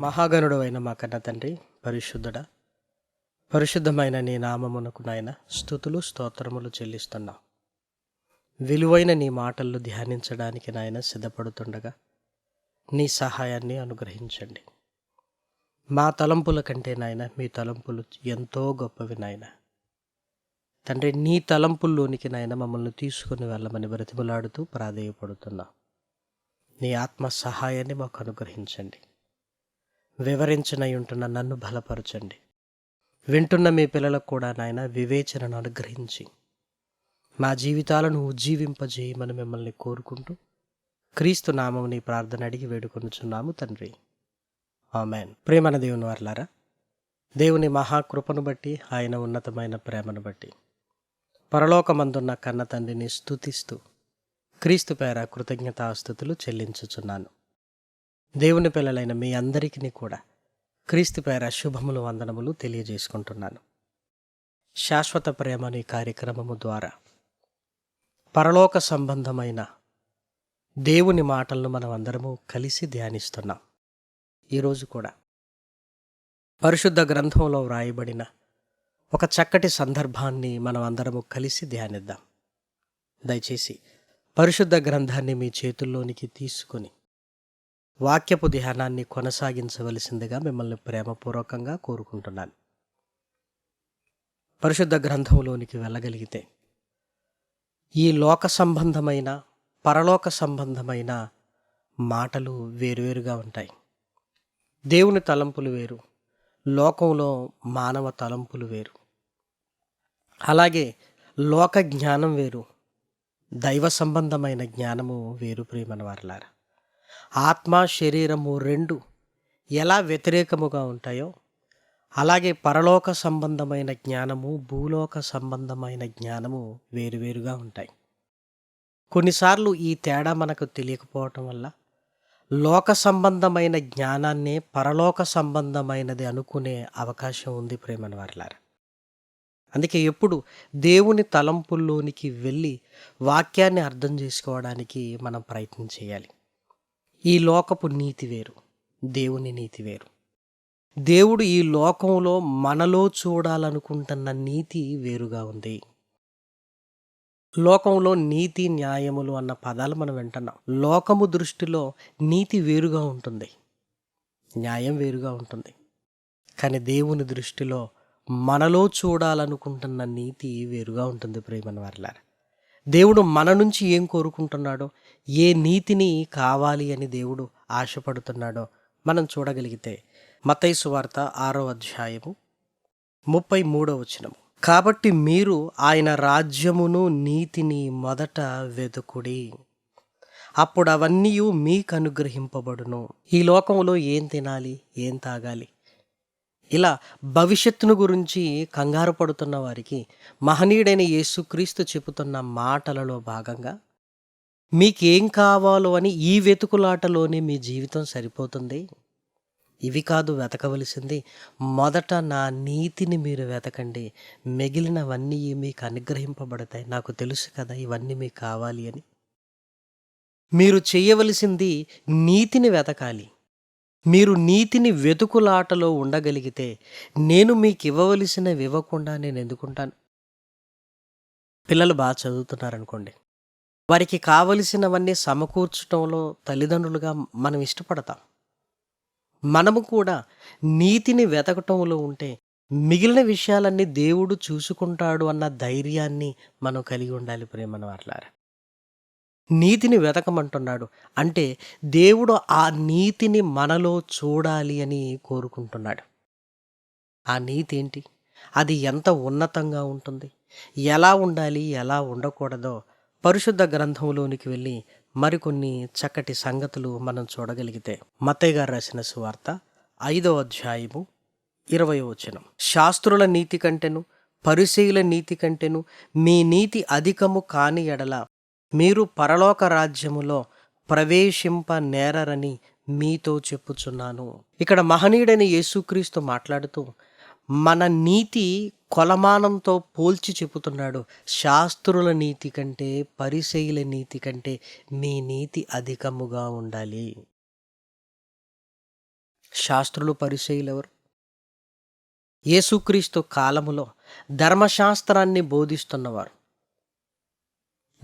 మహాగణుడు అయిన మా కన్న తండ్రి పరిశుద్ధుడ పరిశుద్ధమైన నీ నామమునకు నాయన స్థుతులు స్తోత్రములు చెల్లిస్తున్నాం. విలువైన నీ మాటలు ధ్యానించడానికి నాయన సిద్ధపడుతుండగా నీ సహాయాన్ని అనుగ్రహించండి. మా తలంపుల కంటే నాయన మీ తలంపులు ఎంతో గొప్పవి నాయన. తండ్రి నీ తలంపుల్లోనికి నాయన మమ్మల్ని తీసుకుని వెళ్ళమని బ్రతిమలాడుతూ ప్రాధేయపడుతున్నాం. నీ ఆత్మ సహాయాన్ని మాకు అనుగ్రహించండి. వివరించనై ఉంటున్న నన్ను బలపరచండి. వింటున్న మీ పిల్లలకు కూడా నాయన వివేచనను అనుగ్రహించి మా జీవితాలను ఉజ్జీవింపజేయమని మిమ్మల్ని కోరుకుంటూ క్రీస్తు నామముని ప్రార్థన అడిగి వేడుకొనుచున్నాము తండ్రి. ఆమెన్. ప్రేమన దేవుని వర్లారా దేవుని మహాకృపను బట్టి ఆయన ఉన్నతమైన ప్రేమను బట్టి పరలోకమందున్న కన్న తండ్రిని స్తుతిస్తూ క్రీస్తు పేర కృతజ్ఞతాస్థుతులు చెల్లించుచున్నాను. దేవుని పిల్లలైన మీ అందరికీ కూడా క్రీస్తు పేర శుభములు వందనములు తెలియజేసుకుంటున్నాను. శాశ్వత ప్రేమ అనే కార్యక్రమము ద్వారా పరలోక సంబంధమైన దేవుని మాటలను మనం అందరము కలిసి ధ్యానిస్తున్నాం. ఈరోజు కూడా పరిశుద్ధ గ్రంథంలో వ్రాయబడిన ఒక చక్కటి సందర్భాన్ని మనం అందరము కలిసి ధ్యానిద్దాం. దయచేసి పరిశుద్ధ గ్రంథాన్ని మీ చేతుల్లోనికి తీసుకుని వాక్యపు ధ్యానాన్ని కొనసాగించవలసిందిగా మిమ్మల్ని ప్రేమపూర్వకంగా కోరుకుంటున్నాను. పరిశుద్ధ గ్రంథంలోనికి వెళ్ళగలిగితే ఈ లోక సంబంధమైన పరలోక సంబంధమైన మాటలు వేరువేరుగా ఉంటాయి. దేవుని తలంపులు వేరు లోకంలో మానవ తలంపులు వేరు. అలాగే లోక జ్ఞానం వేరు దైవ సంబంధమైన జ్ఞానము వేరు ప్రియమని వారలారా ఆత్మ శరీరము రెండు ఎలా వ్యతిరేకముగా ఉంటాయో అలాగే పరలోక సంబంధమైన జ్ఞానము భూలోక సంబంధమైన జ్ఞానము వేరువేరుగా ఉంటాయి. కొన్నిసార్లు ఈ తేడా మనకు తెలియకపోవటం వల్ల లోక సంబంధమైన జ్ఞానాన్నే పరలోక సంబంధమైనది అనుకునే అవకాశం ఉంది ప్రేమన వారిలారా. అందుకే ఎప్పుడు దేవుని తలంపుల్లోనికి వెళ్ళి వాక్యాన్ని అర్థం చేసుకోవడానికి మనం ప్రయత్నం చేయాలి. ఈ లోకపు నీతి వేరు దేవుని నీతి వేరు. దేవుడు ఈ లోకంలో మనలో చూడాలనుకుంటున్న నీతి వేరుగా ఉంది. లోకంలో నీతి న్యాయములు అన్న పదాలు మనం వింటున్నాం. లోకము దృష్టిలో నీతి వేరుగా ఉంటుంది. న్యాయం వేరుగా ఉంటుంది. కానీ దేవుని దృష్టిలో మనలో చూడాలనుకుంటున్న నీతి వేరుగా ఉంటుంది ప్రేమన వారిలారా. దేవుడు మన నుంచి ఏం కోరుకుంటున్నాడో ఏ నీతిని కావాలి అని దేవుడు ఆశపడుతున్నాడో మనం చూడగలిగితే మతైసు వార్త ఆరో అధ్యాయము ముప్పై మూడో వచనము కాబట్టి మీరు ఆయన రాజ్యమును నీతిని మొదట వెతుకుడి అప్పుడు అవన్నీ మీకు అనుగ్రహింపబడును. ఈ లోకంలో ఏం తినాలి ఏం తాగాలి? ఇలా భవిష్యత్తును గురించి కంగారు పడుతున్న వారికి మహనీయుడైన యేసుక్రీస్తు చెబుతున్న మాటలలో భాగంగా మీకేం కావాలో అని ఈ వెతుకులాటలోనే మీ జీవితం సరిపోతుంది. ఇవి కాదు వెతకవలసింది. మొదట నా నీతిని మీరు వెతకండి. మిగిలినవన్నీ మీకు అనుగ్రహింపబడతాయి. నాకు తెలుసు కదా ఇవన్నీ మీకు కావాలి అని. మీరు చేయవలసింది నీతిని వెతకాలి. మీరు నీతిని వెతుకులాటలో ఉండగలిగితే నేను మీకు ఇవ్వవలసినవి ఇవ్వకుండా నేను ఎందుకుంటాను? పిల్లలు బాగా చదువుతున్నారనుకోండి. వారికి కావలసినవన్నీ సమకూర్చడంలో తల్లిదండ్రులుగా మనం ఇష్టపడతాం. మనము కూడా నీతిని వెతకటంలో ఉంటే మిగిలిన విషయాలన్నీ దేవుడు చూసుకుంటాడు అన్న ధైర్యాన్ని మనం కలిగి ఉండాలి ప్రేమన వార్లారా. నీతిని వెతకమంటున్నాడు అంటే దేవుడు ఆ నీతిని మనలో చూడాలి అని కోరుకుంటున్నాడు. ఆ నీతి ఏంటి? అది ఎంత ఉన్నతంగా ఉంటుంది? ఎలా ఉండాలి? ఎలా ఉండకూడదో పరిశుద్ధ గ్రంథంలోనికి వెళ్ళి మరికొన్ని చక్కటి సంగతులు మనం చూడగలిగితే మతయ్య గారు రాసిన సువార్త ఐదవ అధ్యాయము ఇరవై వచనం. శాస్త్రుల నీతి కంటెను పరిశీల నీతి కంటెను మీ నీతి అధికము కాని ఎడల మీరు పరలోక రాజ్యములో ప్రవేశింప నేరరని మీతో చెప్పుచున్నాను. ఇక్కడ మహనీయుడైన యేసుక్రీస్తు మాట్లాడుతూ మన నీతి కొలమానంతో పోల్చి చెబుతున్నాడు. శాస్త్రుల నీతి కంటే పరిశైల నీతి కంటే మీ నీతి అధికముగా ఉండాలి. శాస్త్రులు పరిశైలు ఎవరు? యేసుక్రీస్తు కాలములో ధర్మశాస్త్రాన్ని బోధిస్తున్నవారు.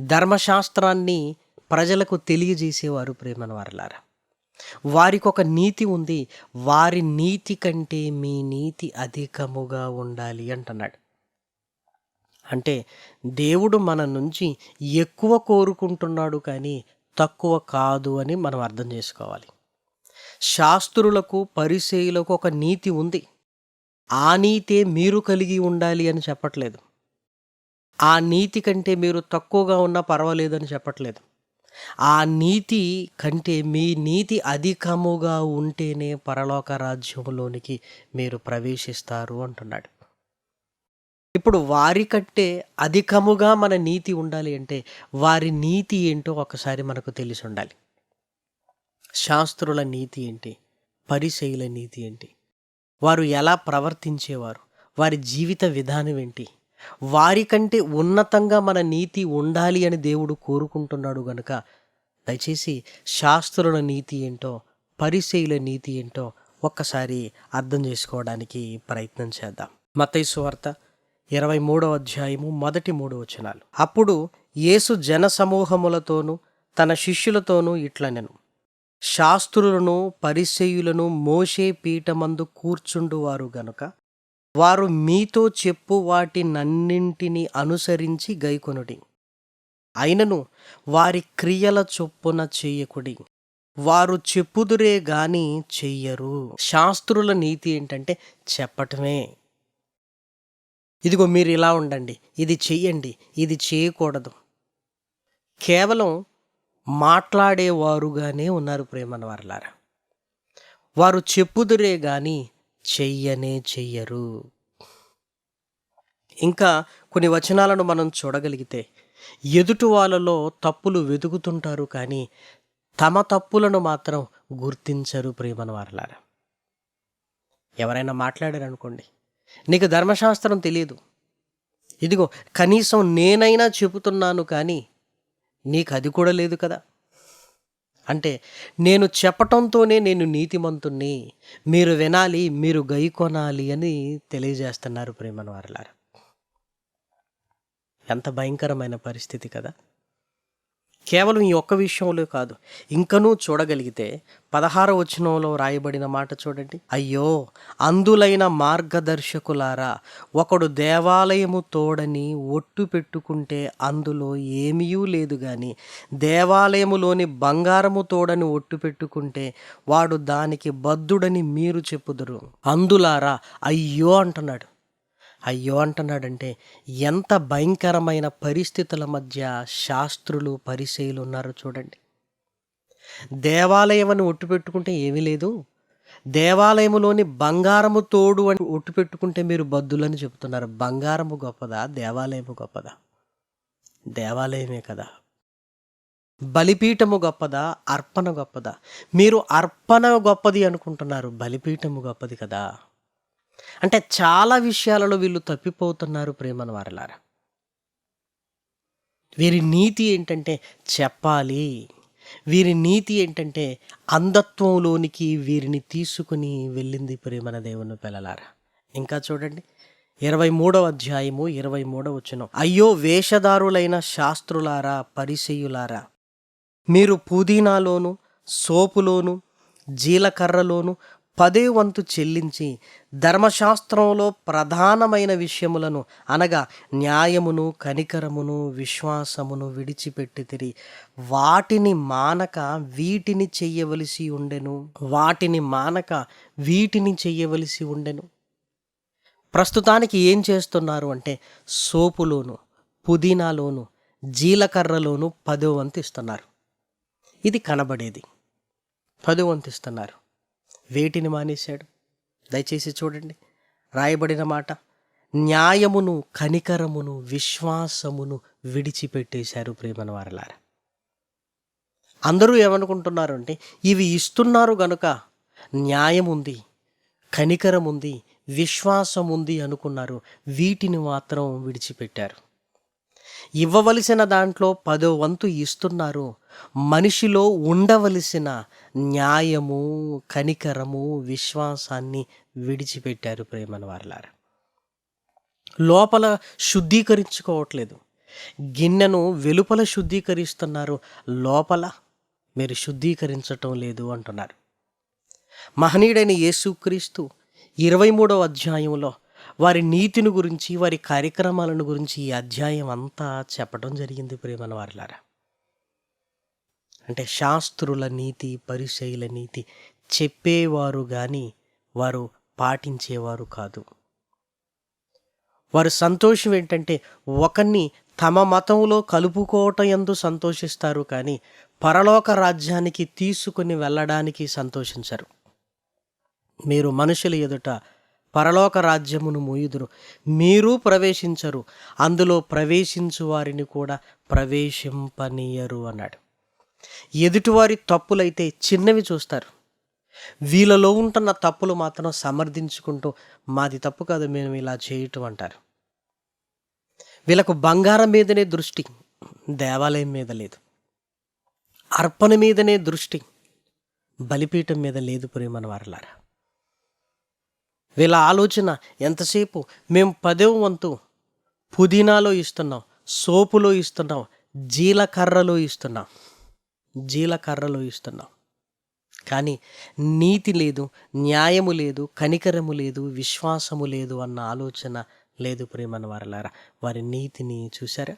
ధర్మశాస్త్రాన్ని ప్రజలకు తెలియజేసేవారు ప్రేమన వారలారా వారికి ఒక నీతి ఉంది. వారి నీతి కంటే మీ నీతి అధికముగా ఉండాలి అంటున్నాడు. అంటే దేవుడు మన నుంచి ఎక్కువ కోరుకుంటున్నాడు కానీ తక్కువ కాదు అని మనం అర్థం చేసుకోవాలి. శాస్త్రులకు పరిసేయులకు ఒక నీతి ఉంది. ఆ నీతే మీరు కలిగి ఉండాలి అని చెప్పట్లేదు. ఆ నీతి కంటే మీరు తక్కువగా ఉన్నా పర్వాలేదని చెప్పట్లేదు. ఆ నీతి కంటే మీ నీతి అధికముగా ఉంటేనే పరలోక రాజ్యంలోనికి మీరు ప్రవేశిస్తారు అంటున్నాడు. ఇప్పుడు వారి కంటే అధికముగా మన నీతి ఉండాలి అంటే వారి నీతి ఏంటో ఒకసారి మనకు తెలిసి ఉండాలి. శాస్త్రుల నీతి ఏంటి? పరిశైల నీతి ఏంటి? వారు ఎలా ప్రవర్తించేవారు? వారి జీవిత విధానం ఏంటి? వారికంటే ఉన్నతంగా మన నీతి ఉండాలి అని దేవుడు కోరుకుంటున్నాడు గనుక దయచేసి శాస్త్రుల నీతి ఏంటో పరిశైల నీతి ఏంటో ఒక్కసారి అర్థం చేసుకోవడానికి ప్రయత్నం చేద్దాం. మతైసు వార్త ఇరవై మూడవ అధ్యాయము మొదటి మూడు వచనాలు. అప్పుడు యేసు జన సమూహములతోనూ తన శిష్యులతోనూ ఇట్లనెను. శాస్త్రులను పరిచయులను మోషే పీఠమందు కూర్చుండువారు గనుక వారు మీతో చెప్పు వాటినన్నింటినీ అనుసరించి గైకొనుడి. అయినను వారి క్రియల చొప్పున చేయకుడి. వారు చెప్పుదురే గాని చెయ్యరు. శాస్త్రుల నీతి ఏంటంటే చెప్పటమే. ఇదిగో మీరు ఇలా ఉండండి. ఇది చెయ్యండి. ఇది చేయకూడదు. కేవలం మాట్లాడేవారుగానే ఉన్నారు ప్రేమన వారలారా. వారు చెప్పుదురే గాని చెయ్యనే చెయ్యరు. ఇంకా కొన్ని వచనాలను మనం చూడగలిగితే ఎదుటి వాళ్ళలో తప్పులు వెతుకుతుంటారు కానీ తమ తప్పులను మాత్రం గుర్తించరు ప్రేమన వారలారా. ఎవరైనా మాట్లాడారనుకోండి నీకు ధర్మశాస్త్రం తెలియదు ఇదిగో కనీసం నేనైనా చెబుతున్నాను కానీ నీకు అది కూడా లేదు కదా. అంటే నేను చెప్పటంతోనే నేను నీతిమంతుణ్ణి మీరు వినాలి మీరు గై కొనాలి అని తెలియజేస్తున్నారు ప్రేమన వారలారా. ఎంత భయంకరమైన పరిస్థితి కదా. కేవలం ఈ ఒక్క విషయంలో కాదు ఇంకనూ చూడగలిగితే పదహార వచనంలో రాయబడిన మాట చూడండి. అయ్యో అందులైన మార్గదర్శకులారా ఒకడు దేవాలయము తోడని ఒట్టు పెట్టుకుంటే అందులో ఏమీ లేదు గాని దేవాలయములోని బంగారము తోడని ఒట్టు పెట్టుకుంటే వాడు దానికి బద్దుడని మీరు చెప్పుదురు. అందులారా అయ్యో అంటున్నాడు. అయ్యో అంటున్నాడంటే ఎంత భయంకరమైన పరిస్థితుల మధ్య శాస్త్రులు పరిచయులు ఉన్నారో చూడండి. దేవాలయం అని ఒట్టు పెట్టుకుంటే ఏమీ లేదు. దేవాలయములోని బంగారము తోడు అని ఒట్టు పెట్టుకుంటే మీరు బద్దులని చెబుతున్నారు. బంగారము గొప్పదా? దేవాలయము గొప్పదా? దేవాలయమే కదా. బలిపీఠము గొప్పదా? అర్పణ గొప్పదా? మీరు అర్పణ గొప్పది అనుకుంటున్నారు. బలిపీఠము గొప్పది కదా. అంటే చాలా విషయాలలో వీళ్ళు తప్పిపోతున్నారు ప్రేమను వారలారా. వీరి నీతి ఏంటంటే చెప్పాలి. వీరి నీతి ఏంటంటే అంధత్వంలోనికి వీరిని తీసుకుని వెళ్ళింది ప్రేమన దేవుని పిల్లలారా. ఇంకా చూడండి ఇరవై మూడవ అధ్యాయము ఇరవై మూడవ వచ్చిన అయ్యో వేషధారులైన శాస్త్రులారా పరిచయులారా మీరు పుదీనాలోను సోపులోను జీలకర్రలోను పదే వంతు చెల్లించి ధర్మశాస్త్రంలో ప్రధానమైన విషయములను అనగా న్యాయమును కనికరమును విశ్వాసమును విడిచిపెట్టి వాటిని మానక వీటిని చెయ్యవలసి ఉండెను. వాటిని మానక వీటిని చెయ్యవలసి ఉండెను. ప్రస్తుతానికి ఏం చేస్తున్నారు అంటే సోపులోను పుదీనాలోను జీలకర్రలోను పదో వంతు ఇస్తున్నారు. ఇది కనబడేది. పదో వంతు ఇస్తున్నారు. వేటిని మానేశాడు? దయచేసి చూడండి. రాయబడిన మాట న్యాయమును కనికరమును విశ్వాసమును విడిచిపెట్టేశారు ప్రేమన వారలారా. అందరూ ఏమనుకుంటున్నారు అంటే ఇవి ఇస్తున్నారు గనుక న్యాయం ఉంది కనికరం ఉంది విశ్వాసం ఉంది అనుకున్నారు వీటిని మాత్రం విడిచిపెట్టారు. ఇవ్వవలసిన దాంట్లో పదో వంతు ఇస్తున్నారు. మనిషిలో ఉండవలసిన న్యాయము కనికరము విశ్వాసాన్ని విడిచిపెట్టారు ప్రేమను వారలారా లోపల శుద్ధీకరించుకోవట్లేదు. గిన్నెను వెలుపల శుద్ధీకరిస్తున్నారు. లోపల మీరు శుద్ధీకరించటం లేదు అంటున్నారు. మహనీయుడైన యేసుక్రీస్తు ఇరవై మూడవ అధ్యాయంలో వారి నీతిని గురించి వారి కార్యక్రమాలను గురించి ఈ అధ్యాయం అంతా చెప్పడం జరిగింది ప్రేమన వారిలారా. అంటే శాస్త్రుల నీతి పరిశైల నీతి చెప్పేవారు కానీ వారు పాటించేవారు కాదు. వారి సంతోషం ఏంటంటే ఒకరిని తమ మతంలో కలుపుకోవటం ఎందు సంతోషిస్తారు కానీ పరలోక రాజ్యానికి తీసుకుని వెళ్ళడానికి సంతోషించరు. మీరు మనుషుల ఎదుట పరలోక రాజ్యమును మూయుదురు. మీరు ప్రవేశించరు. అందులో ప్రవేశించు వారిని కూడా ప్రవేశింపనీయరు అన్నాడు. ఎదుటివారి తప్పులైతే చిన్నవి చూస్తారు. వీళ్ళలో ఉంటున్న తప్పులు మాత్రం సమర్థించుకుంటూ మాది తప్పు కాదు మేము ఇలా చేయటం అంటారు. వీళ్ళకు బంగారం మీదనే దృష్టి దేవాలయం మీద లేదు. అర్పణ మీదనే దృష్టి బలిపీఠం మీద లేదు ప్రేమన వారలారా వీళ్ళ ఆలోచన ఎంతసేపు? మేము పదవ వంతు పుదీనాలో ఇస్తున్నాం సోపులో ఇస్తున్నాం జీలకర్రలో ఇస్తున్నాం. జీలకర్రలో ఇస్తున్నాం. కానీ నీతి లేదు న్యాయము లేదు కనికరము లేదు విశ్వాసము లేదు అన్న ఆలోచన లేదు ప్రేమన వారలారా. వారి నీతిని చూశారా?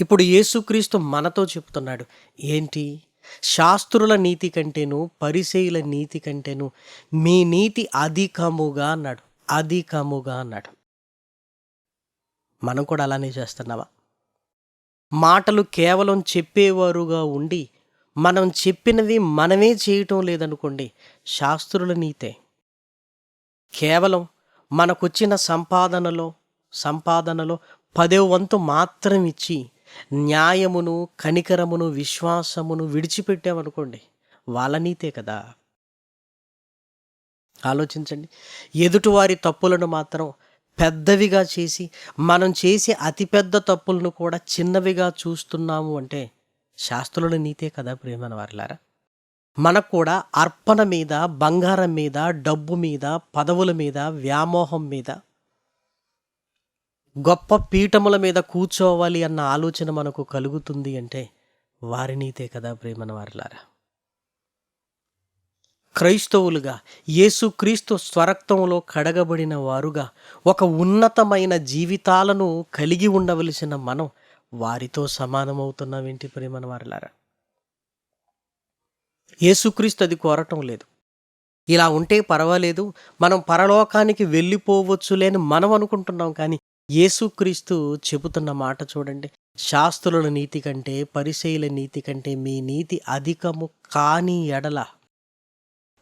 ఇప్పుడు యేసుక్రీస్తు మనతో చెప్తున్నాడు ఏంటి? శాస్త్రుల నీతి కంటేను పరిసేయుల నీతి కంటేను మీ నీతి అధికముగా అన్నాడు. అధికముగా అన్నాడు. మనం కూడా అలానే చేస్తున్నావా? మాటలు కేవలం చెప్పేవారుగా ఉండి మనం చెప్పినవి మనమే చేయటం లేదనుకోండి శాస్త్రుల నీతే. కేవలం మనకొచ్చిన సంపాదనలో సంపాదనలో పదే వంతు మాత్రం ఇచ్చి న్యాయమును కనికరమును విశ్వాసమును విడిచిపెట్టామనుకోండి వాళ్ళ నీతే కదా. ఆలోచించండి. ఎదుటివారి తప్పులను మాత్రం పెద్దవిగా చేసి మనం చేసే అతిపెద్ద తప్పులను కూడా చిన్నవిగా చూస్తున్నాము అంటే శాస్త్రుల నీతే కదా ప్రేమన వారిలారా. మనకు కూడా అర్పణ మీద బంగారం మీద డబ్బు మీద పదవుల మీద వ్యామోహం మీద గొప్ప పీఠముల మీద కూర్చోవాలి అన్న ఆలోచన మనకు కలుగుతుంది అంటే వారి నీతే కదా ప్రేమన వారిలారా క్రైస్తవులుగా యేసుక్రీస్తు స్వరక్తంలో కడగబడిన వారుగా ఒక ఉన్నతమైన జీవితాలను కలిగి ఉండవలసిన మనం వారితో సమానమవుతున్నామేంటి ప్రేమన వారిలారా యేసుక్రీస్తు అది కోరటం లేదు. ఇలా ఉంటే పర్వాలేదు మనం పరలోకానికి వెళ్ళిపోవచ్చు లేని మనం అనుకుంటున్నాం కానీ యేసుక్రీస్తు చెబుతున్న మాట చూడండి. శాస్త్రుల నీతి కంటే పరిశైల నీతి కంటే మీ నీతి అధికము కాని ఎడల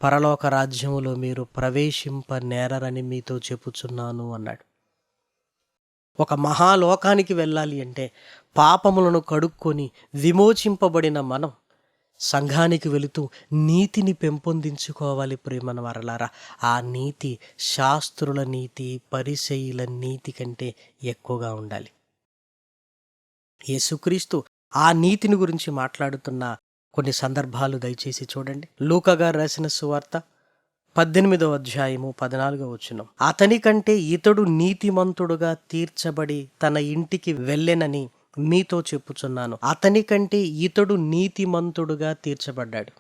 పరలోక రాజ్యములో మీరు ప్రవేశింప నేరరని మీతో చెప్పుచున్నాను అన్నాడు. ఒక మహాలోకానికి వెళ్ళాలి అంటే పాపములను కడుక్కొని విమోచింపబడిన మనం సంఘానికి వెళుతూ నీతిని పెంపొందించుకోవాలి ప్రేమన వరలారా. ఆ నీతి శాస్త్రుల నీతి పరిశైల నీతి కంటే ఎక్కువగా ఉండాలి. యేసుక్రీస్తు ఆ నీతిని గురించి మాట్లాడుతున్న కొన్ని సందర్భాలు దయచేసి చూడండి. లూకగా రాసిన సువార్త పద్దెనిమిదవ అధ్యాయము పద్నాలుగో వచ్చిన అతని కంటే ఇతడు నీతిమంతుడుగా తీర్చబడి తన ఇంటికి వెళ్ళెనని మీతో చెప్పుచున్నాను. అతని కంటే ఇతడు నీతిమంతుడుగా తీర్చబడ్డాడు.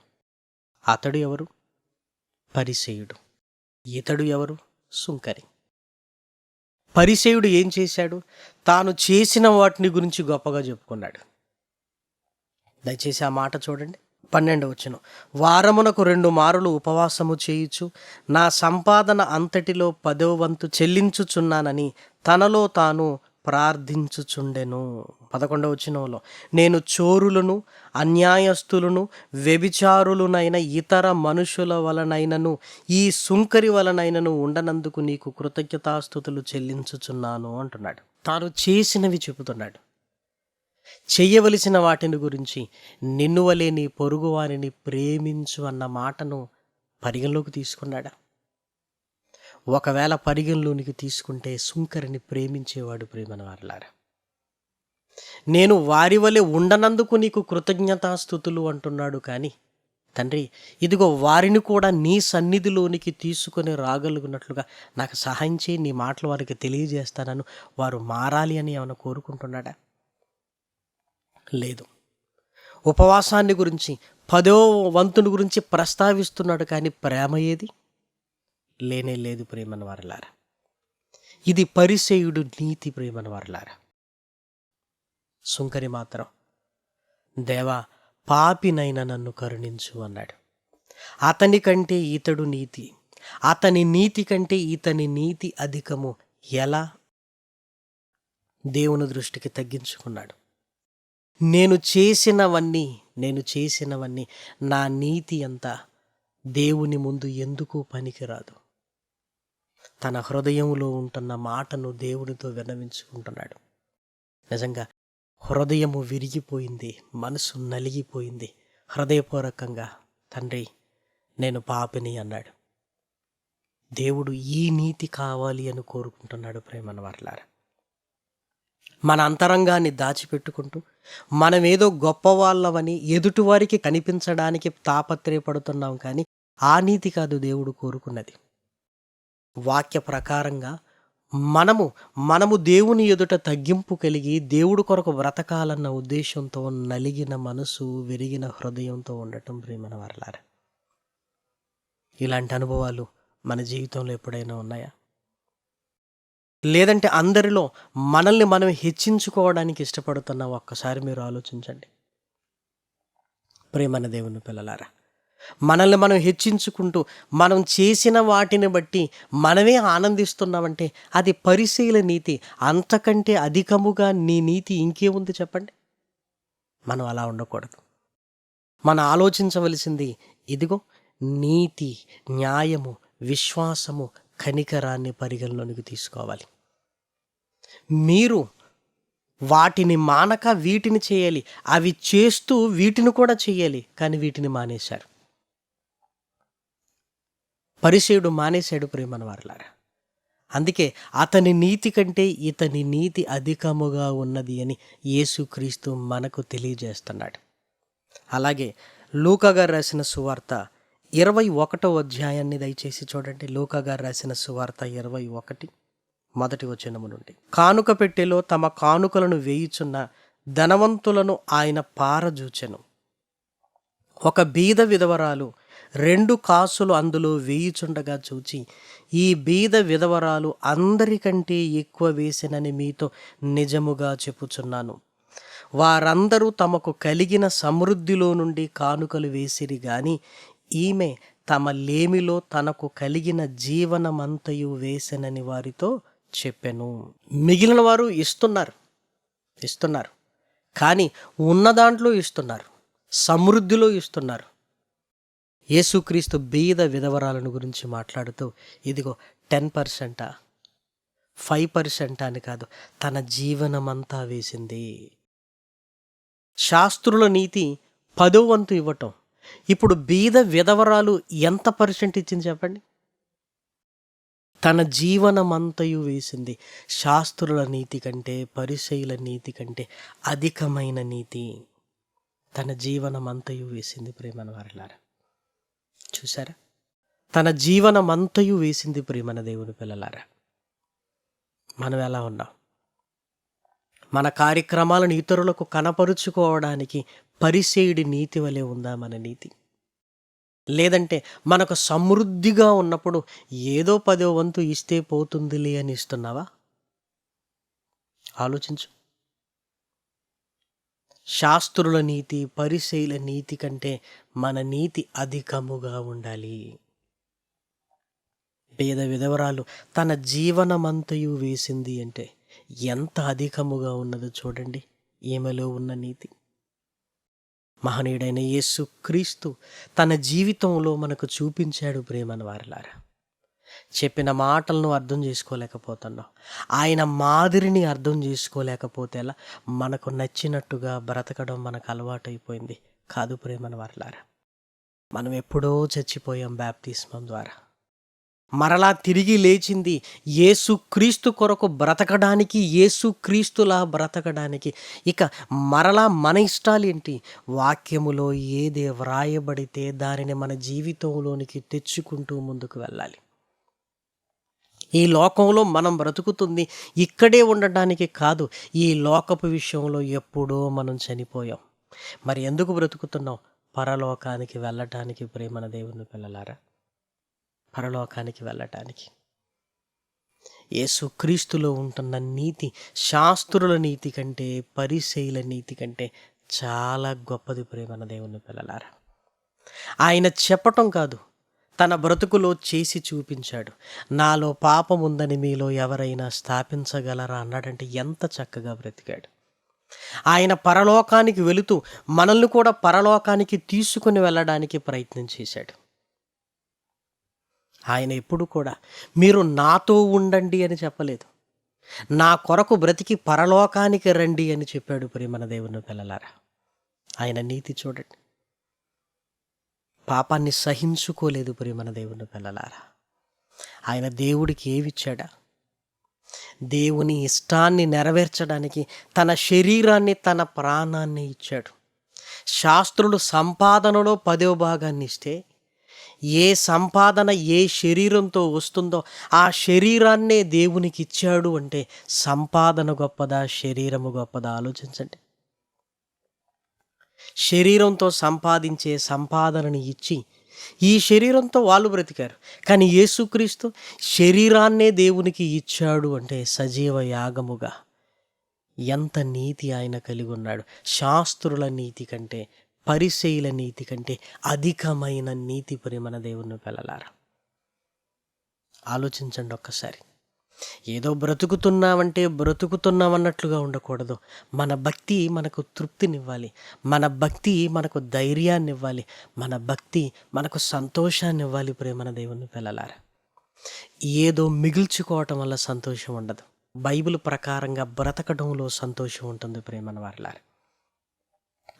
అతడు ఎవరు? పరిసేయుడు ఇతడు ఎవరు? సుంకరి. పరిసేయుడు ఏం చేశాడు? తాను చేసిన వాటిని గురించి గొప్పగా చెప్పుకున్నాడు. దయచేసి ఆ మాట చూడండి. పన్నెండు వచ్చిన వారమునకు రెండు మారులు ఉపవాసము చేయుచు నా సంపాదన అంతటిలో పదో వంతు చెల్లించుచున్నానని తనలో తాను ప్రార్థించుచుండెను. పదకొండవ వచనంలో నేను చోరులను అన్యాయస్తులను వ్యభిచారులునైన ఇతర మనుషుల వలనైనను ఈ సుంకరి వలనైనను ఉండనందుకు నీకు కృతజ్ఞతాస్థుతులు చెల్లించుచున్నాను అంటున్నాడు. తాను చేసినవి చెబుతున్నాడు. చెయ్యవలసిన వాటిని గురించి నిన్నువలేని నీ పొరుగువారిని ప్రేమించు అన్న మాటను పరిగణలోకి తీసుకున్నాడా? ఒకవేళ పరిగణలోనికి తీసుకుంటే సుంకరిని ప్రేమించేవాడు ప్రేమన వారలారా నేను వారి వలె ఉండనందుకు నీకు కృతజ్ఞతాస్థుతులు అంటున్నాడు కానీ తండ్రి ఇదిగో వారిని కూడా నీ సన్నిధిలోనికి తీసుకొని రాగలుగునట్లుగా నాకు సహాయం చేయి నీ మాటలు వారికి తెలియజేస్తానను వారు మారాలి అని ఏమైనా కోరుకుంటున్నాడా? లేదు. ఉపవాసాన్ని గురించి పదో వంతుని గురించి ప్రస్తావిస్తున్నాడు కానీ ప్రేమ ఏది? లేనే లేదు ప్రేమన వారలారా ఇది పరిసేయుడు నీతి ప్రేమన వారలారా సుంకరి మాత్రం దేవా పాపినైన నన్ను కరుణించు అన్నాడు. అతని కంటే ఇతడు నీతి అతని నీతి కంటే ఇతని నీతి అధికము ఎలా? దేవుని దృష్టికి తగ్గించుకున్నాడు. నేను చేసినవన్నీ నేను చేసినవన్నీ నా నీతి అంతా దేవుని ముందు ఎందుకు పనికిరాదు? తన హృదయంలో ఉంటున్న మాటను దేవునితో విన్నవించుకుంటున్నాడు నిజంగా హృదయము విరిగిపోయింది మనసు నలిగిపోయింది. హృదయపూర్వకంగా తండ్రి నేను పాపిని అన్నాడు. దేవుడు ఈ నీతి కావాలి అని కోరుకుంటున్నాడు ప్రేమన వర్లారా మన అంతరంగాన్ని దాచిపెట్టుకుంటూ మనమేదో గొప్పవాళ్ళమని ఎదుటివారికి కనిపించడానికి తాపత్రయపడుతున్నాం కానీ ఆ నీతి కాదు దేవుడు కోరుకున్నది. వాక్య ప్రకారంగా మనము మనము దేవుని ఎదుట తగ్గింపు కలిగి దేవుడు కొరకు బ్రతకాలన్న ఉద్దేశంతో నలిగిన మనసు విరిగిన హృదయంతో ఉండటం ప్రేమన వరలార. ఇలాంటి అనుభవాలు మన జీవితంలో ఎప్పుడైనా ఉన్నాయా? లేదంటే అందరిలో మనల్ని మనం హెచ్చించుకోవడానికి ఇష్టపడుతున్న ఒక్కసారి మీరు ఆలోచించండి. ప్రేమన దేవుని పిల్లలారా మనల్ని మనం హెచ్చించుకుంటూ మనం చేసిన వాటిని బట్టి మనమే ఆనందిస్తున్నామంటే అది పరిశీల నీతి. అంతకంటే అధికముగా నీ నీతి ఇంకేముంది చెప్పండి? మనం అలా ఉండకూడదు. మనం ఆలోచించవలసింది ఇదిగో నీతి న్యాయము విశ్వాసము కనికరాన్ని పరిగణలోనికి తీసుకోవాలి. మీరు వాటిని మానక వీటిని చేయాలి. అవి చేస్తూ వీటిని కూడా చేయాలి. కానీ వీటిని మానేశారు. పరిచయుడు మానేశాడు ప్రేమన అందుకే అతని నీతి కంటే ఇతని నీతి అధికముగా ఉన్నది అని యేసుక్రీస్తు మనకు తెలియజేస్తున్నాడు. అలాగే లూకగారు రాసిన సువార్త ఇరవై ఒకటో అధ్యాయాన్ని దయచేసి చూడండి. లూకగారు రాసిన సువార్త ఇరవై ఒకటి మొదటి వచనము నుండి. కానుక పెట్టెలో తమ కానుకలను వేయుచున్న ధనవంతులను ఆయన పారజూచెను. ఒక బీద విధవరాలు రెండు కాసులు అందులో వేయుచుండగా చూచి ఈ బీద విధవరాలు అందరికంటే ఎక్కువ వేసినని మీతో నిజముగా చెప్పుచున్నాను. వారందరూ తమకు కలిగిన సమృద్ధిలో నుండి కానుకలు వేసిరి గాని ఈమె తమ లేమిలో తనకు కలిగిన జీవనమంతయు వేసెనని వారితో చెప్పెను. మిగిలిన వారు ఇస్తున్నారు ఇస్తున్నారు. కానీ ఉన్న దాంట్లో ఇస్తున్నారు సమృద్ధిలో ఇస్తున్నారు. యేసుక్రీస్తు బీద విధవరాలను గురించి మాట్లాడుతూ ఇదిగో టెన్ పర్సెంటా? ఫైవ్ పర్సెంట్ అని కాదు తన జీవనమంతా వేసింది. శాస్త్రుల నీతి పదో వంతు ఇవ్వటం. ఇప్పుడు బీద విధవరాలు ఎంత పర్సెంట్ ఇచ్చింది చెప్పండి? తన జీవనమంతయు వేసింది. శాస్త్రుల నీతి కంటే పరిశైల నీతి కంటే అధికమైన నీతి తన జీవనమంతయు వేసింది ప్రేమను వారిలారా చూసారా తన జీవనమంతయు వేసింది ప్రేమన దేవుని పిల్లలారా. మనం ఎలా ఉన్నాం? మన కార్యక్రమాలను ఇతరులకు కనపరుచుకోవడానికి పరిసేయుడి నీతి వలె ఉందా మన నీతి. లేదంటే మనకు సమృద్ధిగా ఉన్నప్పుడు ఏదో పదో వంతు ఇస్తే పోతుందిలే అని ఇస్తున్నావా? ఆలోచించు. శాస్త్రుల నీతి పరిశైల నీతి కంటే మన నీతి అధికముగా ఉండాలి. పేద విధవరాలు తన జీవనమంతయు వేసింది అంటే ఎంత అధికముగా ఉన్నదో చూడండి. ఈమెలో ఉన్న నీతి? మహనీయుడైన యేసు క్రీస్తు తన జీవితంలో మనకు చూపించాడు ప్రేమను వారిలారా. చెప్పిన మాటలను అర్థం చేసుకోలేకపోతున్నాం ఆయన మాదిరిని అర్థం చేసుకోలేకపోతేలా మనకు నచ్చినట్టుగా బ్రతకడం మనకు అలవాటైపోయింది. కాదు ప్రేమను వారిలారా మనం ఎప్పుడో చచ్చిపోయాం బ్యాప్తిస్మం ద్వారా. మరలా తిరిగి లేచింది యేసుక్రీస్తు కొరకు బ్రతకడానికి యేసుక్రీస్తులా బ్రతకడానికి. ఇక మరలా మన ఇష్టాలేంటి? వాక్యములో ఏది వ్రాయబడితే దానిని మన జీవితంలోనికి తెచ్చుకుంటూ ముందుకు వెళ్ళాలి. ఈ లోకంలో మనం బ్రతుకుతుంది ఇక్కడే ఉండటానికి కాదు ఈ లోకపు విషయంలో ఎప్పుడో మనం చనిపోయాం. మరి ఎందుకు బ్రతుకుతున్నాం? పరలోకానికి వెళ్ళటానికి ప్రేమన దేవుని పిల్లలారా? పరలోకానికి వెళ్ళటానికి. యేసుక్రీస్తులో ఉంటున్న నీతి శాస్త్రుల నీతి కంటే పరిశైల నీతి కంటే చాలా గొప్పది ప్రేమన దేవుని పిల్లలారా. ఆయన చెప్పటం కాదు తన బ్రతుకులో చేసి చూపించాడు. నాలో పాపం ఉందని మీలో ఎవరైనా స్థాపించగలరా? అన్నాడంటే ఎంత చక్కగా బ్రతికాడు. ఆయన పరలోకానికి వెళుతూ మనల్ని కూడా పరలోకానికి తీసుకుని వెళ్ళడానికి ప్రయత్నం చేశాడు. ఆయన ఎప్పుడు కూడా మీరు నాతో ఉండండి అని చెప్పలేదు. నా కొరకు బ్రతికి పరలోకానికి రండి అని చెప్పాడు ప్రేమన దేవుని పిల్లలారా. ఆయన నీతి చూడండి. పాపాన్ని సహించుకోలేదు ప్రేమన దేవుని పిల్లలారా. ఆయన దేవుడికి ఏమిచ్చాడా? దేవుని ఇష్టాన్ని నెరవేర్చడానికి తన శరీరాన్ని తన ప్రాణాన్ని ఇచ్చాడు. శాస్త్రులు సంపాదనలో పదో భాగాన్ని ఇస్తే ఏ సంపాదన ఏ శరీరంతో వస్తుందో ఆ శరీరాన్నే దేవునికి ఇచ్చాడు అంటే సంపాదన గొప్పదా శరీరము గొప్పదా? ఆలోచించండి. శరీరంతో సంపాదించే సంపాదనని ఇచ్చి ఈ శరీరంతో వాళ్ళు బ్రతికారు. కానీ యేసుక్రీస్తు శరీరాన్నే దేవునికి ఇచ్చాడు అంటే సజీవ యాగముగా. ఎంత నీతి ఆయన కలిగి ఉన్నాడు. శాస్త్రుల నీతి కంటే పరిశైల నీతి కంటే అధికమైన నీతి ప్రేమన దేవుని పిల్లలారా ఆలోచించండి ఒక్కసారి. ఏదో బ్రతుకుతున్నామంటే బ్రతుకుతున్నాం అన్నట్లుగా ఉండకూడదు. మన భక్తి మనకు తృప్తినివ్వాలి. మన భక్తి మనకు ధైర్యాన్ని ఇవ్వాలి మన భక్తి మనకు సంతోషాన్ని ఇవ్వాలి ప్రేమన దేవుని పిల్లలారా. ఏదో మిగిల్చుకోవటం వల్ల సంతోషం ఉండదు. బైబిల్ ప్రకారంగా బ్రతకడంలో సంతోషం ఉంటుంది ప్రేమన వారిలారా.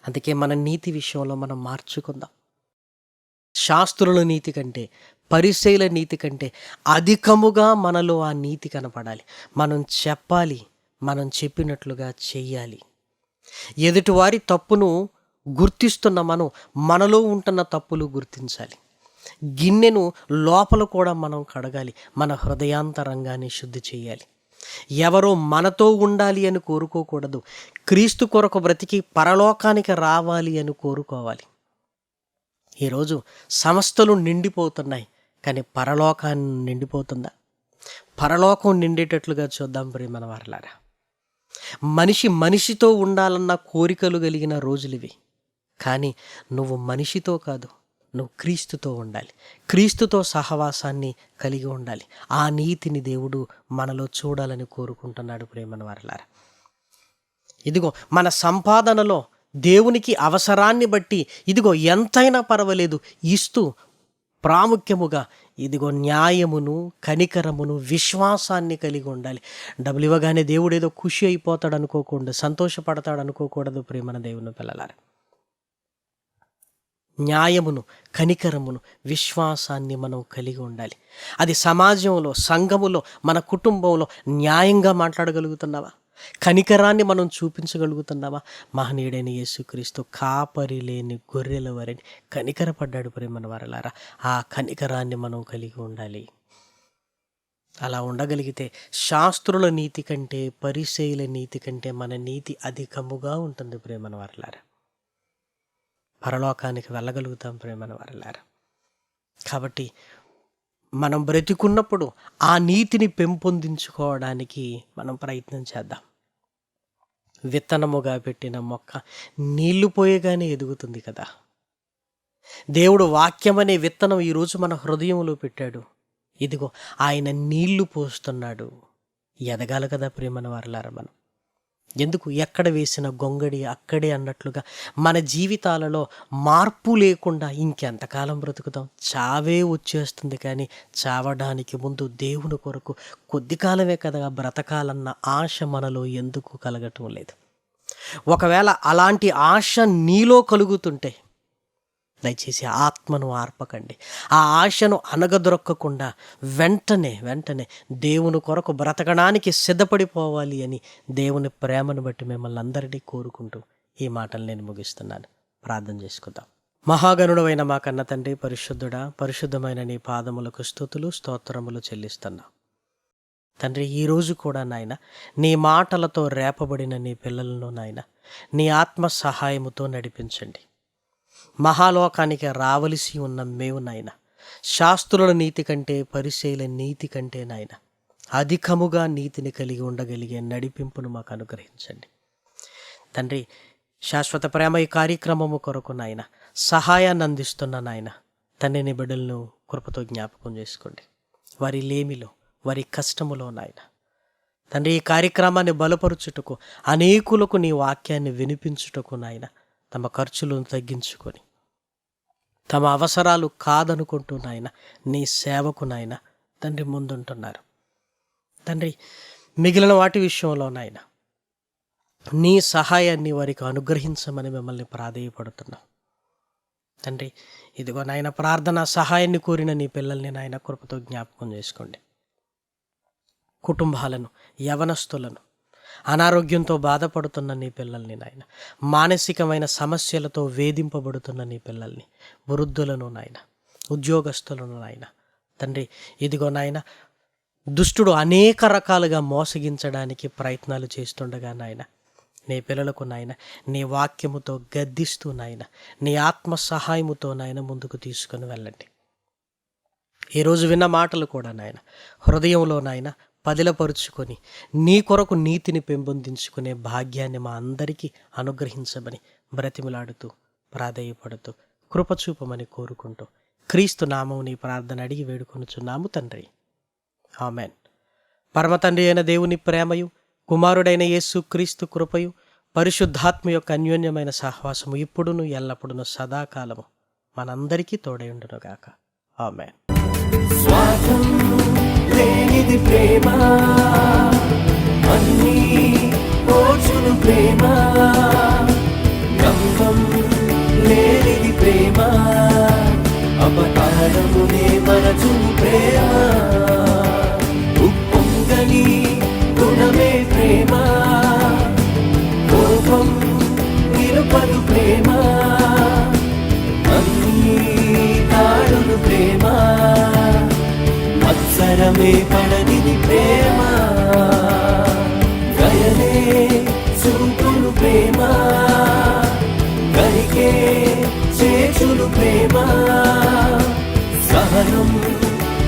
అందుకే మన నీతి విషయంలో మనం మార్చుకుందాం. శాస్త్రుల నీతి కంటే పరిశైల నీతి కంటే అధికముగా మనలో ఆ నీతి కనపడాలి. మనం చెప్పాలి మనం చెప్పినట్లుగా చెయ్యాలి. ఎదుటివారి తప్పును గుర్తిస్తున్న మనం మనలో ఉంటున్న తప్పులు గుర్తించాలి. గిన్నెను లోపల కూడా మనం కడగాలి మన హృదయాంతరంగాన్ని శుద్ధి చేయాలి ఎవరో మనతో ఉండాలి అని కోరుకోకూడదు. క్రీస్తు కొరకు బ్రతికి పరలోకానికి రావాలి అని కోరుకోవాలి. ఈరోజు సంస్థలు నిండిపోతున్నాయి కానీ పరలోకాన్ని నిండిపోతుందా? పరలోకం నిండేటట్లుగా చూద్దాం ప్రేమన వారలారా. మనిషి మనిషితో ఉండాలన్న కోరికలు కలిగిన రోజులు ఇవి. కానీ నువ్వు మనిషితో కాదు నువ్వు క్రీస్తుతో ఉండాలి. క్రీస్తుతో సహవాసాన్ని కలిగి ఉండాలి. ఆ నీతిని దేవుడు మనలో చూడాలని కోరుకుంటున్నాడు ప్రేమన వారలారా. ఇదిగో మన సంపాదనలో దేవునికి అవసరాన్ని బట్టి ఇదిగో ఎంతైనా పర్వాలేదు ఇస్తూ ప్రాముఖ్యముగా ఇదిగో న్యాయమును కనికరమును విశ్వాసాన్ని కలిగి ఉండాలి. డబ్బులు ఇవ్వగానే దేవుడు ఏదో ఖుషి అయిపోతాడు అనుకోకుండా సంతోషపడతాడు అనుకోకూడదు ప్రేమన దేవుని పిల్లలారు. న్యాయమును కనికరమును విశ్వాసాన్ని మనం కలిగి ఉండాలి. అది సమాజంలో సంఘములో మన కుటుంబంలో న్యాయంగా మాట్లాడగలుగుతున్నావా? కనికరాన్ని మనం చూపించగలుగుతున్నామా? మహనీయుడైన యేసుక్రీస్తు కాపరి లేని గొర్రెల వారిని కనికరపడ్డాడు ప్రేమన వారలారా. ఆ కనికరాన్ని మనం కలిగి ఉండాలి. అలా ఉండగలిగితే శాస్త్రుల నీతి కంటే పరిశైల నీతి కంటే మన నీతి అధికముగా ఉంటుంది ప్రేమన వారలారా. పరలోకానికి వెళ్ళగలుగుతాం ప్రేమన వారలారా. కాబట్టి మనం బ్రతికున్నప్పుడు ఆ నీతిని పెంపొందించుకోవడానికి మనం ప్రయత్నం చేద్దాం. విత్తనముగా పెట్టిన మొక్క నీళ్ళు పోయగానే ఎదుగుతుంది కదా. దేవుడు వాక్యమనే విత్తనం ఈరోజు మన హృదయంలో పెట్టాడు. ఇదిగో ఆయన నీళ్ళు పోస్తున్నాడు. ఎదగాలి కదా ప్రేమను వారలారా మనం? ఎందుకు ఎక్కడ వేసిన గొంగడి అక్కడే అన్నట్లుగా మన జీవితాలలో మార్పు లేకుండా ఇంకెంతకాలం బ్రతుకుతాం? చావే వచ్చేస్తుంది కానీ చావడానికి ముందు దేవుని కొరకు కొద్ది కాలమే కదా బ్రతకాలన్న ఆశ మనలో ఎందుకు కలగటం లేదు? ఒకవేళ అలాంటి ఆశ నీలో కలుగుతుంటే దయచేసి ఆత్మను ఆర్పకండి. ఆ ఆశను అనగదొరక్కకుండా వెంటనే వెంటనే దేవుని కొరకు బ్రతకడానికి సిద్ధపడిపోవాలి అని దేవుని ప్రేమను బట్టి మిమ్మల్ని అందరినీ కోరుకుంటూ ఈ మాటలు నేను ముగిస్తున్నాను. ప్రార్థన చేసుకుందాం. మహాగణుడమైన మా కన్న తండ్రి పరిశుద్ధుడా పరిశుద్ధమైన నీ పాదములకు స్థుతులు స్తోత్రములు చెల్లిస్తున్నాం. తండ్రి ఈరోజు కూడా నాయన నీ మాటలతో రేపబడిన నీ పిల్లలను నాయన నీ ఆత్మ సహాయముతో నడిపించండి. మహాలోకానికి రావలసి ఉన్న మేము నాయన. శాస్త్రుల నీతి కంటే పరిశైల నీతి కంటే నాయన. అధికముగా నీతిని కలిగి ఉండగలిగే నడిపింపును మాకు అనుగ్రహించండి. తండ్రి శాశ్వత ప్రేమ ఈ కార్యక్రమము కొరకు నాయన సహాయాన్ని అందిస్తున్న నాయన తండ్రి నీ బిడ్డలను కృపతో జ్ఞాపకం చేసుకోండి. వారి లేమిలో వారి కష్టములో నాయన. తండ్రి ఈ కార్యక్రమాన్ని బలపరుచుటకు అనేకులకు నీ వాక్యాన్ని వినిపించుటకు నాయన తమ ఖర్చులను తగ్గించుకొని. తమ అవసరాలు కాదనుకుంటూ నాయన నీ సేవకు నాయన తండ్రి ముందుంటున్నారు. తండ్రి మిగిలిన వాటి విషయంలో నాయన నీ సహాయాన్ని వారికి అనుగ్రహించమని మిమ్మల్ని ప్రాధేయపడుతున్నాం. తండ్రి ఇదిగో నాయన ప్రార్థన సహాయాన్ని కోరిన నీ పిల్లల్ని నాయన కృపతో జ్ఞాపకం చేసుకోండి. కుటుంబాలను యవనస్తులను అనారోగ్యంతో బాధపడుతున్న నీ పిల్లల్ని నాయన. మానసికమైన సమస్యలతో వేధింపబడుతున్న నీ పిల్లల్ని వృద్ధులను నాయన ఉద్యోగస్తులను నాయన. తండ్రి ఇదిగో నాయన దుష్టుడు అనేక రకాలుగా మోసగించడానికి ప్రయత్నాలు చేస్తుండగా నాయన నీ పిల్లలకు నాయన నీ వాక్యముతో గద్దిస్తూ నాయన నీ ఆత్మ సహాయముతో నాయన ముందుకు తీసుకుని వెళ్ళండి. ఈరోజు విన్న మాటలు కూడా నాయన హృదయంలో నాయన పదిలపరుచుకొని నీ కొరకు నీతిని పెంపొందించుకునే భాగ్యాన్ని మా అందరికీ అనుగ్రహించమని బ్రతిమలాడుతూ ప్రాధేయపడుతూ కృపచూపమని కోరుకుంటూ క్రీస్తు నామం నీ ప్రార్థన అడిగి వేడుకొనుచున్నాము తండ్రి. ఆమెన్. పరమతండ్రి అయిన దేవుని ప్రేమయు కుమారుడైన యేసు క్రీస్తు కృపయు పరిశుద్ధాత్మ యొక్క అన్యోన్యమైన సహవాసము ఇప్పుడును ఎల్లప్పుడును సదాకాలము మనందరికీ తోడైండునుగాక ఆమెన్. ఇది ప్రేమ. అన్ని ఓర్చును ప్రేమ. గంగం లేనిది ప్రేమ. అపకారమునే మరచును ప్రేమ. ఉప్పొంగని గుణమే ప్రేమ. కోపం నిరుపదు ప్రేమ. అన్ని తాడును ప్రేమ. అవసరమే పడనిది ప్రేమ. గయనే చూపులు ప్రేమ. గరికే చేచులు ప్రేమ. సహనం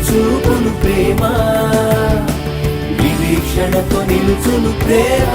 చూపులు ప్రేమ. వివీక్షణతో నిలుచును ప్రేమ.